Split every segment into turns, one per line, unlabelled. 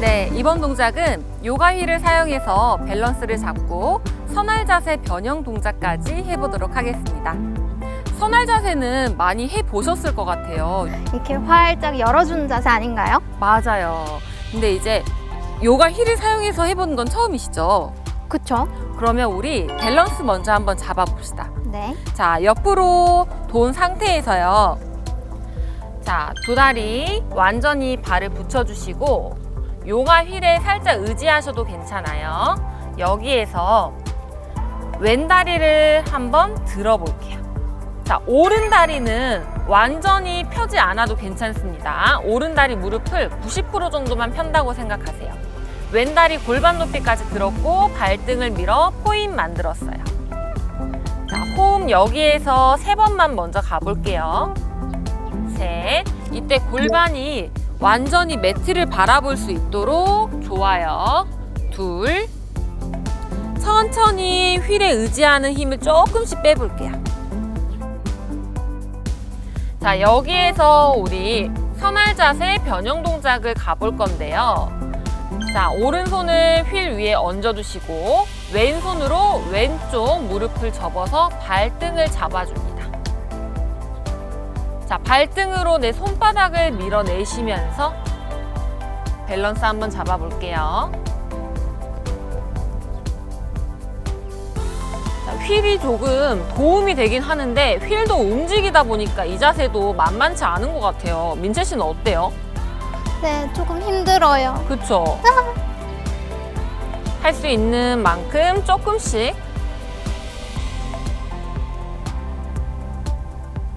네, 이번 동작은 요가 힐을 사용해서 밸런스를 잡고 선할 자세 변형 동작까지 해보도록 하겠습니다. 선할 자세는 많이 해보셨을 것 같아요.
이렇게 활짝 열어주는 자세 아닌가요?
맞아요. 근데 이제 요가 힐을 사용해서 해보는 건 처음이시죠?
그쵸?
그러면 우리 밸런스 먼저 한번 잡아봅시다.
네.
자, 옆으로 돈 상태에서요. 자, 두 다리 완전히 발을 붙여주시고, 요가 휠에 살짝 의지하셔도 괜찮아요. 여기에서 왼 다리를 한번 들어볼게요. 자, 오른 다리는 완전히 펴지 않아도 괜찮습니다. 오른 다리 무릎을 90% 정도만 편다고 생각하세요. 왼 다리 골반 높이까지 들었고, 발등을 밀어 포인 만들었어요. 자, 호흡 여기에서 세 번만 먼저 가볼게요. 셋. 이때 골반이 완전히 매트를 바라볼 수 있도록 좋아요. 둘. 천천히 휠에 의지하는 힘을 조금씩 빼볼게요. 자, 여기에서 우리 선할 자세 변형 동작을 가볼 건데요. 자, 오른손을 휠 위에 얹어두시고 왼손으로 왼쪽 무릎을 접어서 발등을 잡아줍니다. 자, 발등으로 내 손바닥을 밀어내시면서 밸런스 한번 잡아볼게요. 자, 휠이 조금 도움이 되긴 하는데 휠도 움직이다 보니까 이 자세도 만만치 않은 것 같아요. 민채 씨는 어때요?
네, 조금 힘들어요.
그쵸? 할 수 있는 만큼 조금씩.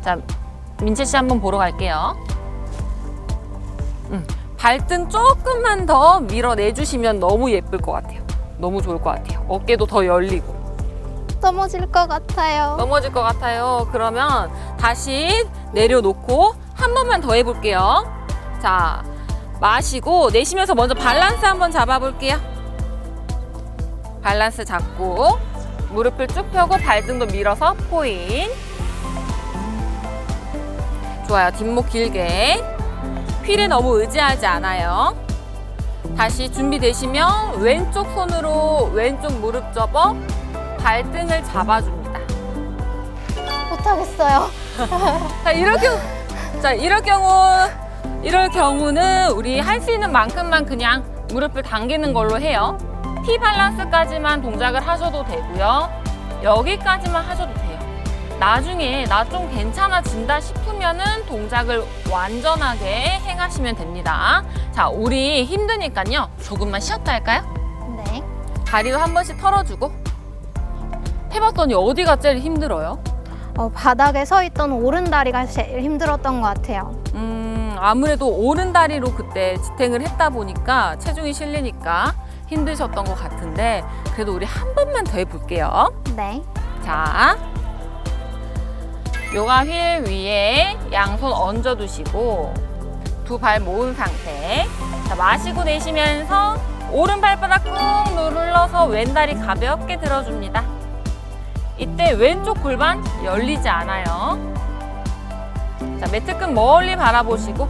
자, 민채 씨 한번 보러 갈게요. 음, 발등 조금만 더 밀어내주시면 너무 예쁠 것 같아요. 너무 좋을 것 같아요. 어깨도 더 열리고.
넘어질 것 같아요.
넘어질 것 같아요. 그러면 다시 내려놓고 한 번만 더 해볼게요. 자, 마시고 내쉬면서 먼저 밸런스 한번 잡아볼게요. 밸런스 잡고 무릎을 쭉 펴고 발등도 밀어서 포인. 좋아요. 뒷목 길게. 휠에 너무 의지하지 않아요. 다시 준비되시면 왼쪽 손으로 왼쪽 무릎 접어 발등을 잡아줍니다.
못하겠어요.
자, 이럴 경우, 자, 이럴 경우, 이럴 경우는 우리 할 수 있는 만큼만 그냥 무릎을 당기는 걸로 해요. T 밸런스까지만 동작을 하셔도 되고요. 여기까지만 하셔도 돼요. 나중에 나 좀 괜찮아진다 싶으면은 동작을 완전하게 행하시면 됩니다. 자, 우리 힘드니까요. 조금만 쉬었다 할까요?
네.
다리도 한 번씩 털어주고. 해봤더니 어디가 제일 힘들어요?
어, 바닥에 서 있던 오른 다리가 제일 힘들었던 것 같아요.
음, 아무래도 오른 다리로 그때 지탱을 했다 보니까 체중이 실리니까 힘드셨던 것 같은데 그래도 우리 한 번만 더 해볼게요.
네.
자, 요가 휠 위에 양손 얹어 두시고 두 발 모은 상태. 자, 마시고 내쉬면서 오른 발바닥 꾹 눌러서 왼 다리 가볍게 들어줍니다. 이때 왼쪽 골반 열리지 않아요. 자, 매트 끝 멀리 바라보시고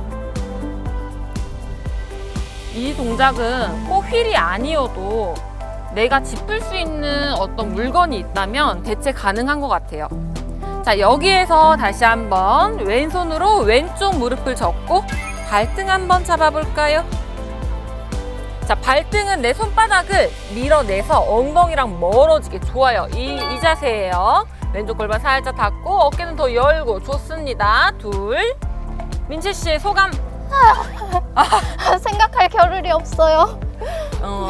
이 동작은 꼭 휠이 아니어도 내가 짚을 수 있는 어떤 물건이 있다면 대체 가능한 것 같아요. 자, 여기에서 다시 한번 왼손으로 왼쪽 무릎을 접고 발등 한번 잡아볼까요? 자, 발등은 내 손바닥을 밀어내서 엉덩이랑 멀어지게 좋아요. 이, 이 자세예요. 왼쪽 골반 살짝 닫고 어깨는 더 열고 좋습니다. 둘. 민채 씨의 소감.
생각할 겨를이 없어요.
어.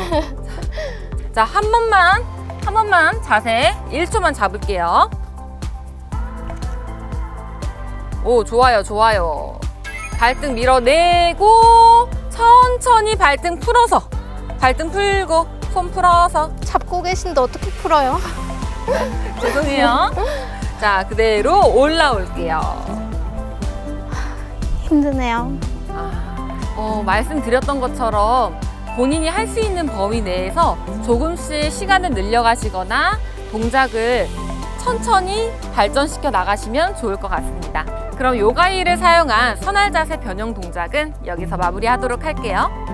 자, 한 번만, 한 번만 자세 1초만 잡을게요. 오, 좋아요, 좋아요. 발등 밀어내고, 천천히 발등 풀어서. 발등 풀고, 손 풀어서.
잡고 계신데 어떻게 풀어요?
죄송해요. 자, 그대로 올라올게요.
힘드네요.
아, 어, 말씀드렸던 것처럼 본인이 할 수 있는 범위 내에서 조금씩 시간을 늘려가시거나 동작을 천천히 발전시켜 나가시면 좋을 것 같습니다. 그럼 요가일을 사용한 선할 자세 변형 동작은 여기서 마무리하도록 할게요.